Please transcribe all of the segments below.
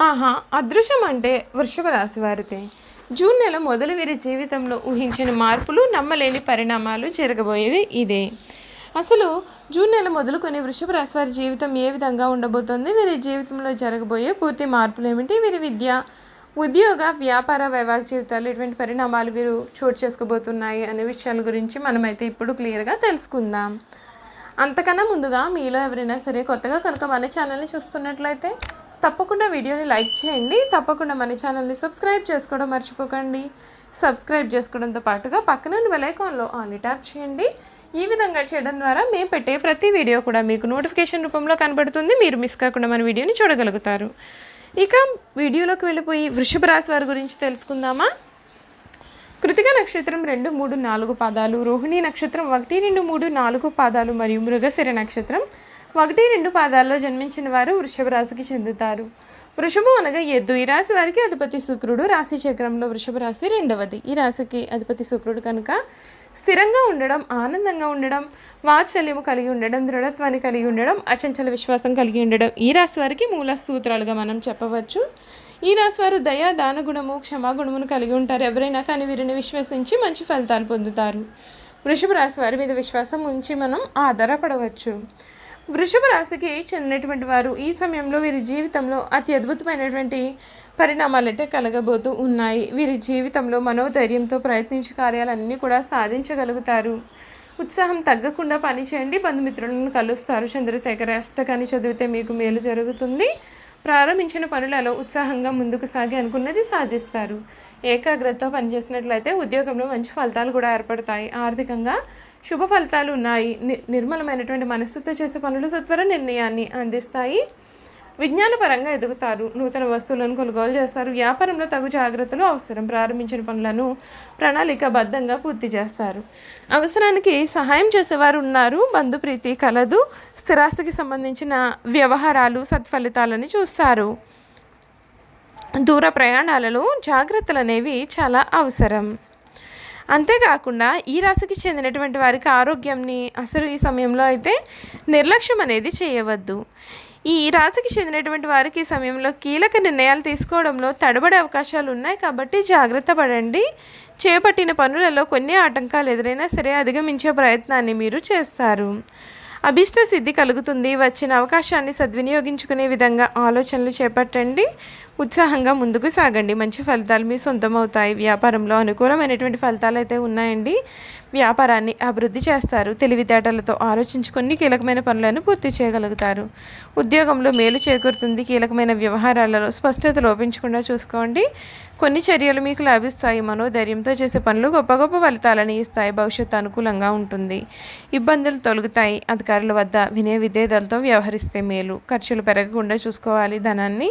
ఆహా అదృశ్యం అంటే వృషభ రాశి వారితే జూన్ నెల మొదలు వీరి జీవితంలో ఊహించిన మార్పులు నమ్మలేని పరిణామాలు జరగబోయేది ఇదే. అసలు జూన్ నెల మొదలుకొని వృషభ రాశి వారి జీవితం ఏ విధంగా ఉండబోతోంది? వీరి జీవితంలో జరగబోయే పూర్తి మార్పులు ఏమిటి? వీరి విద్య ఉద్యోగ వ్యాపార వైవాహిక జీవితాలు ఎటువంటి పరిణామాలు వీరు చోటు చేసుకోబోతున్నాయి అనే విషయాల గురించి మనమైతే ఇప్పుడు క్లియర్గా తెలుసుకుందాం. అంతకన్నా ముందుగా మీలో ఎవరైనా సరే కొత్తగా కనుక మన ఛానల్ని చూస్తున్నట్లయితే తప్పకుండా వీడియోని లైక్ చేయండి. తప్పకుండా మన ఛానల్ని సబ్స్క్రైబ్ చేసుకోవడం మర్చిపోకండి. సబ్స్క్రైబ్ చేసుకోవడంతో పాటుగా పక్కన వెలైకాన్లో ఆన్లీ ట్యాప్ చేయండి. ఈ విధంగా చేయడం ద్వారా మేము పెట్టే ప్రతి వీడియో కూడా మీకు నోటిఫికేషన్ రూపంలో కనబడుతుంది. మీరు మిస్ కాకుండా మన వీడియోని చూడగలుగుతారు. ఇక వీడియోలోకి వెళ్ళిపోయి వృషభ రాశి వారి గురించి తెలుసుకుందామా? కృతిక నక్షత్రం రెండు మూడు నాలుగు పాదాలు. రోహిణి నక్షత్రం ఒకటి రెండు మూడు నాలుగు పాదాలు. మరియు మృగశిర నక్షత్రం ఒకటి రెండు పాదాల్లో జన్మించిన వారు వృషభ రాశికి చెందుతారు. వృషభం అనగా ఎద్దు ఈ రాశి వారికి అధిపతి శుక్రుడు. రాశి చక్రంలో వృషభ రాశి రెండవది. ఈ రాశికి అధిపతి శుక్రుడు కనుక స్థిరంగా ఉండడం ఆనందంగా ఉండడం వాత్సల్యము కలిగి ఉండడం దృఢత్వాన్ని కలిగి ఉండడం అచంచల విశ్వాసం కలిగి ఉండడం ఈ రాశి వారికి మూల సూత్రాలుగా మనం చెప్పవచ్చు. ఈ రాశి వారు దయ దాన గుణము క్షమాగుణమును కలిగి ఉంటారు. ఎవరైనా కానీ వీరిని విశ్వసించి మంచి ఫలితాలు పొందుతారు. వృషభ రాశి వారి మీద విశ్వాసం ఉంచి మనం ఆధారపడవచ్చు. వృషభ రాశికి చెందినటువంటి వారు ఈ సమయంలో వీరి జీవితంలో అతి అద్భుతమైనటువంటి పరిణామాలు అయితే కలగబోతూ ఉన్నాయి. వీరి జీవితంలో మనోధైర్యంతో ప్రయత్నించే కార్యాలన్నీ కూడా సాధించగలుగుతారు. ఉత్సాహం తగ్గకుండా పనిచేయండి. బంధుమిత్రులను కలుస్తారు. చంద్రశేఖర అష్టకాన్ని చదివితే మీకు మేలు జరుగుతుంది. ప్రారంభించిన పనులలో ఉత్సాహంగా ముందుకు సాగి అనుకున్నది సాధిస్తారు. ఏకాగ్రతతో పనిచేసినట్లయితే ఉద్యోగంలో మంచి ఫలితాలు కూడా ఏర్పడతాయి. ఆర్థికంగా శుభ ఫలితాలు ఉన్నాయి. ని- నిర్మలమైనటువంటి మనస్సుతో చేసే పనులు సత్వర నిర్ణయాన్ని అందిస్తాయి. విజ్ఞానపరంగా ఎదుగుతారు. నూతన వస్తువులను కొనుగోలు చేస్తారు. వ్యాపారంలో తగు జాగ్రత్తలు అవసరం. ప్రారంభించిన పనులను ప్రణాళికబద్ధంగా పూర్తి చేస్తారు. అవసరానికి సహాయం చేసేవారు ఉన్నారు. బంధుప్రీతి కలదు స్థిరాస్తికి సంబంధించిన వ్యవహారాలు సత్ఫలితాలని చూస్తారు. దూర ప్రయాణాలలో జాగ్రత్తలు అనేవి చాలా అవసరం. అంతేకాకుండా ఈ రాశికి చెందినటువంటి వారికి ఆరోగ్యంని అసలు ఈ సమయంలో అయితే నిర్లక్ష్యం అనేది చేయవద్దు. ఈ రాశికి చెందినటువంటి వారికి ఈ సమయంలో కీలక నిర్ణయాలు తీసుకోవడంలో తడబడే అవకాశాలు ఉన్నాయి కాబట్టి జాగ్రత్త పడండి. చేపట్టిన పనులలో కొన్ని ఆటంకాలు ఎదురైనా సరే అధిగమించే ప్రయత్నాన్ని మీరు చేస్తారు. అభిష్ట సిద్ధి కలుగుతుంది. వచ్చిన అవకాశాన్ని సద్వినియోగించుకునే విధంగా ఆలోచనలు చేపట్టండి. ఉత్సాహంగా ముందుకు సాగండి. మంచి ఫలితాలు మీ సొంతమవుతాయి. వ్యాపారంలో అనుకూలమైనటువంటి ఫలితాలు అయితే ఉన్నాయండి. వ్యాపారాన్ని అభివృద్ధి చేస్తారు. తెలివితేటలతో ఆలోచించుకొని కీలకమైన పనులను పూర్తి చేయగలుగుతారు. ఉద్యోగంలో మేలు చేకూరుతుంది. కీలకమైన వ్యవహారాలలో స్పష్టత లోపించకుండా చూసుకోండి. కొన్ని చర్యలు మీకు లాభిస్తాయి. మనోధైర్యంతో చేసే పనులు గొప్ప గొప్ప ఫలితాలను ఇస్తాయి. భవిష్యత్తు అనుకూలంగా ఉంటుంది. ఇబ్బందులు తొలగుతాయి. అధికారుల వద్ద వినయ విధేయతలతో వ్యవహరిస్తే మేలు. ఖర్చులు పెరగకుండా చూసుకోవాలి. ధనాన్ని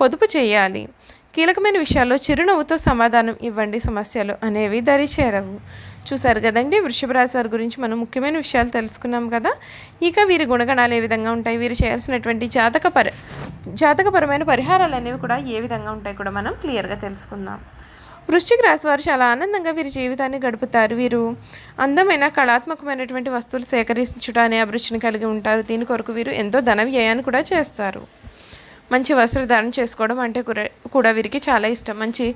పొదుపు చేయాలి. కీలకమైన విషయాల్లో చిరునవ్వుతో సమాధానం ఇవ్వండి సమస్యలు అనేవి దరి చేరవు చూసారు కదండి వృషభ రాశి వారి గురించి మనం ముఖ్యమైన విషయాలు తెలుసుకున్నాం కదా? ఇక వీరి గుణగణాలు ఏ విధంగా ఉంటాయి? వీరు చేయాల్సినటువంటి జాతక పరి జాతకపరమైన పరిహారాలు అనేవి కూడా ఏ విధంగా ఉంటాయి కూడా మనం క్లియర్గా తెలుసుకుందాం. వృశ్చిక రాశి వారు చాలా ఆనందంగా వీరి జీవితాన్ని గడుపుతారు. వీరు అందమైన కళాత్మకమైనటువంటి వస్తువులు సేకరించుట అనే అభిరుచిని కలిగి ఉంటారు. దీని కొరకు వీరు ఎంతో ధన వ్యయాన్ని కూడా చేస్తారు. మంచి వస్త్రధారణ చేసుకోవడం అంటే కూడా వీరికి చాలా ఇష్టం. మంచి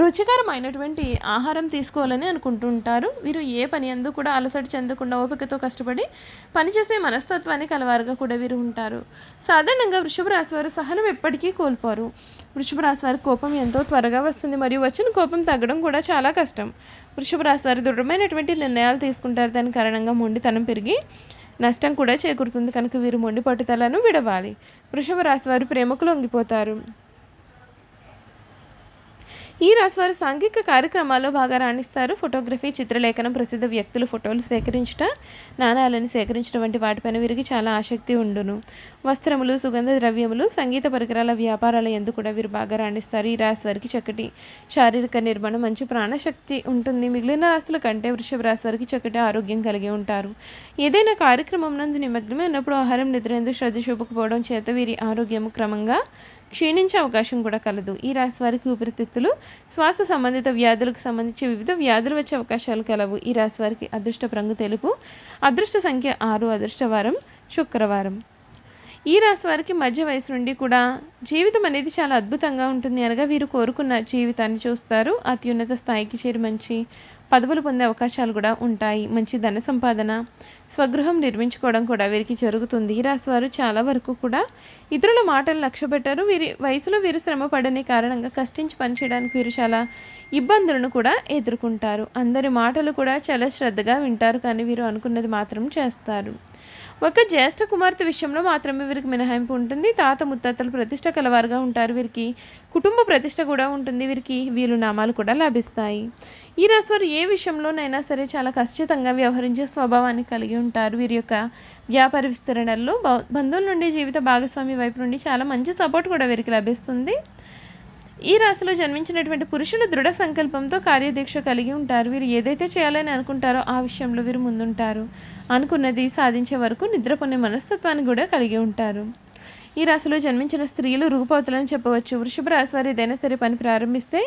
రుచికరమైనటువంటి ఆహారం తీసుకోవాలని అనుకుంటుంటారు. వీరు ఏ పని అందు కూడా అలసట చెందకుండా ఓపికతో కష్టపడి పనిచేసే మనస్తత్వాన్ని కలవారుగా కూడా వీరు ఉంటారు. సాధారణంగా వృషభ రాశి వారు సహనం ఎప్పటికీ కోల్పోరు. వృషభ రాశి వారి కోపం ఎంతో త్వరగా వస్తుంది మరియు వచ్చిన కోపం తగ్గడం కూడా చాలా కష్టం. వృషభ రాశి వారు దృఢమైనటువంటి నిర్ణయాలు తీసుకుంటారు. దాని కారణంగా మొండితనం పెరిగి నష్టం కూడా చేకూరుతుంది. కనుక వీరు మొండి పట్టుదలను విడవాలి. వృషభ రాశి వారు ప్రేమకు లొంగిపోతారు. ఈ రాశి వారు సాంఘిక కార్యక్రమాల్లో బాగా రాణిస్తారు. ఫోటోగ్రఫీ చిత్రలేఖనం ప్రసిద్ధ వ్యక్తులు ఫోటోలు సేకరించుట నాణాలను సేకరించడం వంటి వాటిపైన వీరికి చాలా ఆసక్తి ఉండును. వస్త్రములు సుగంధ ద్రవ్యములు సంగీత పరికరాల వ్యాపారాల ఎందు కూడా వీరు బాగా రాణిస్తారు. ఈ రాశి వారికి చక్కటి శారీరక నిర్మాణం మంచి ప్రాణశక్తి ఉంటుంది. మిగిలిన రాశుల కంటే వృషభ రాశి వారికి చక్కటి ఆరోగ్యం కలిగి ఉంటారు. ఏదైనా కార్యక్రమం నందు నిమగ్నమే ఉన్నప్పుడు ఆహారం నిద్రేందు శ్రద్ధ చూపకపోవడం చేత వీరి ఆరోగ్యం క్రమంగా క్షీణించే అవకాశం కూడా కలదు. ఈ రాశి వారికి ఊపిరితిత్తులు శ్వాస సంబంధిత వ్యాధులకు సంబంధించి వివిధ వ్యాధులు వచ్చే అవకాశాలు కలవు. ఈ రాశి వారికి అదృష్ట రంగు తెలుపు అదృష్ట సంఖ్య ఆరు అదృష్టవారం శుక్రవారం. ఈ రాశి వారికి మధ్య వయసు నుండి కూడా జీవితం అనేది చాలా అద్భుతంగా ఉంటుంది అనగా వీరు కోరుకున్న జీవితాన్ని చూస్తారు. అత్యున్నత స్థాయికి చేరి మంచి పదవులు పొందే అవకాశాలు కూడా ఉంటాయి. మంచి ధన సంపాదన స్వగృహం నిర్మించుకోవడం కూడా వీరికి జరుగుతుంది. ఈ రాశివారు చాలా వరకు కూడా ఇతరుల మాటలు లక్ష్య పెట్టారు వీరి వయసులో వీరు శ్రమ పడని కారణంగా కష్టించి పనిచేయడానికి వీరు చాలా ఇబ్బందులను కూడా ఎదుర్కొంటారు. అందరి మాటలు కూడా చాలా శ్రద్ధగా వింటారు కానీ వీరు అనుకున్నది మాత్రం చేస్తారు. ఒక జ్యేష్ఠ కుమార్తె విషయంలో మాత్రమే వీరికి మినహాయింపు ఉంటుంది. తాత ముత్తాతలు ప్రతిష్ట కలవారుగా ఉంటారు. వీరికి కుటుంబ ప్రతిష్ట కూడా ఉంటుంది. వీరికి వీలు నామాలు కూడా లభిస్తాయి. ఈ రాశివారు ఏ విషయంలోనైనా సరే చాలా ఖచ్చితంగా వ్యవహరించే స్వభావాన్ని కలిగి ఉంటారు వీరి యొక్క వ్యాపార విస్తరణల్లో. బంధువుల నుండి జీవిత భాగస్వామి వైపు నుండి చాలా మంచి సపోర్ట్ కూడా వీరికి లభిస్తుంది. ఈ రాశిలో జన్మించినటువంటి పురుషులు దృఢ సంకల్పంతో కార్యదీక్ష కలిగి ఉంటారు. వీరు ఏదైతే చేయాలని అనుకుంటారో ఆ విషయంలో వీరు ముందుంటారు. అనుకున్నది సాధించే వరకు నిద్రపోనే మనస్తత్వాన్ని కూడా కలిగి ఉంటారు. ఈ రాశిలో జన్మించిన స్త్రీలు రూపవతులని చెప్పవచ్చు. వృషభ రాశి వారు ఏదైనా సరే పని ప్రారంభిస్తే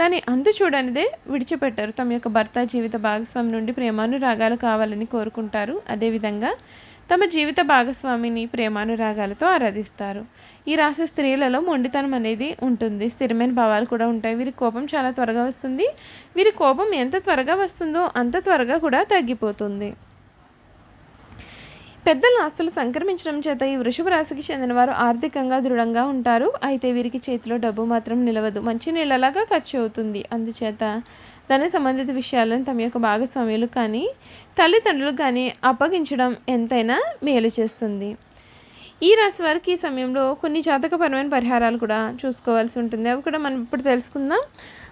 దాన్ని అంతు చూడనిదే విడిచిపెట్టారు. తమ యొక్క భర్త జీవిత భాగస్వామి నుండి ప్రేమానురాగాలు కావాలని కోరుకుంటారు. అదేవిధంగా తమ జీవిత భాగస్వామిని ప్రేమానురాగాలతో ఆరాధిస్తారు. ఈ రాశి స్త్రీలలో మొండితనం అనేది ఉంటుంది. స్థిరమైన భావాలు కూడా ఉంటాయి. వీరి కోపం చాలా త్వరగా వస్తుంది. వీరి కోపం ఎంత త్వరగా వస్తుందో అంత త్వరగా కూడా తగ్గిపోతుంది. పెద్దల ఆస్తులు సంక్రమించడం చేత ఈ వృషభ రాశికి చెందినవారు ఆర్థికంగా దృఢంగా ఉంటారు. అయితే వీరికి చేతిలో డబ్బు మాత్రం నిలవదు. మంచి నీళ్ళలాగా ఖర్చు అవుతుంది. అందుచేత ధన సంబంధిత విషయాలను తమ యొక్క భాగస్వామ్యులు కానీ తల్లిదండ్రులు కానీ అప్పగించడం ఎంతైనా మేలు చేస్తుంది. ఈ రాశి వారికి ఈ సమయంలో కొన్ని జాతకపరమైన పరిహారాలు కూడా చూసుకోవాల్సి ఉంటుంది. అవి కూడా మనం ఇప్పుడు తెలుసుకుందాం.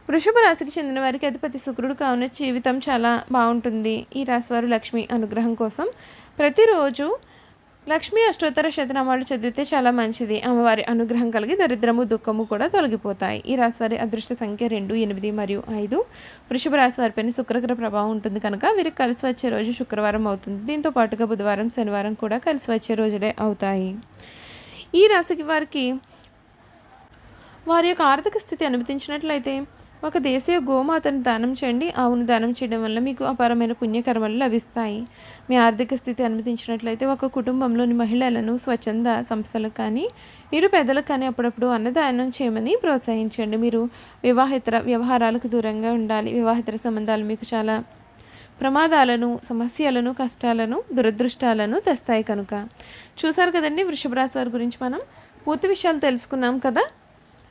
వృషభ రాశికి చెందిన వారికి అధిపతి శుక్రుడు కావున జీవితం చాలా బాగుంటుంది. ఈ రాశి వారు లక్ష్మి అనుగ్రహం కోసం ప్రతిరోజు లక్ష్మీ అష్టోత్తర శతనామాలు చదివితే చాలా మంచిది. అమ్మవారి అనుగ్రహం కలిగి దరిద్రము దుఃఖము కూడా తొలగిపోతాయి. ఈ రాశివారి అదృష్ట సంఖ్య రెండు ఎనిమిది మరియు ఐదు. వృషభ రాశి వారిపైన శుక్రగ్రహ ప్రభావం ఉంటుంది కనుక వీరికి కలిసి వచ్చే రోజు శుక్రవారం అవుతుంది. దీంతో పాటుగా బుధవారం శనివారం కూడా కలిసి వచ్చే రోజులే అవుతాయి. ఈ రాశికి వారికి వారి యొక్క ఆర్థిక స్థితి అనుమతించినట్లయితే ఒక దేశీయ గోమాతను దానం చేయండి. ఆవును దానం చేయడం వల్ల మీకు అపారమైన పుణ్యకర్మలు లభిస్తాయి. మీ ఆర్థిక స్థితి అనుమతించినట్లయితే ఒక కుటుంబంలోని మహిళలను స్వచ్ఛంద సంస్థలకు కానీ నిరుపేదలకు కానీ అప్పుడప్పుడు అన్నదానం చేయమని ప్రోత్సహించండి. మీరు వివాహేతర వ్యవహారాలకు దూరంగా ఉండాలి. వివాహేతర సంబంధాలు మీకు చాలా ప్రమాదాలను సమస్యలను కష్టాలను దురదృష్టాలను తెస్తాయి కనుక. చూసారు కదండి వృషభ రాశి వారి గురించి మనం? పూర్తి విషయాలు తెలుసుకున్నాం కదా?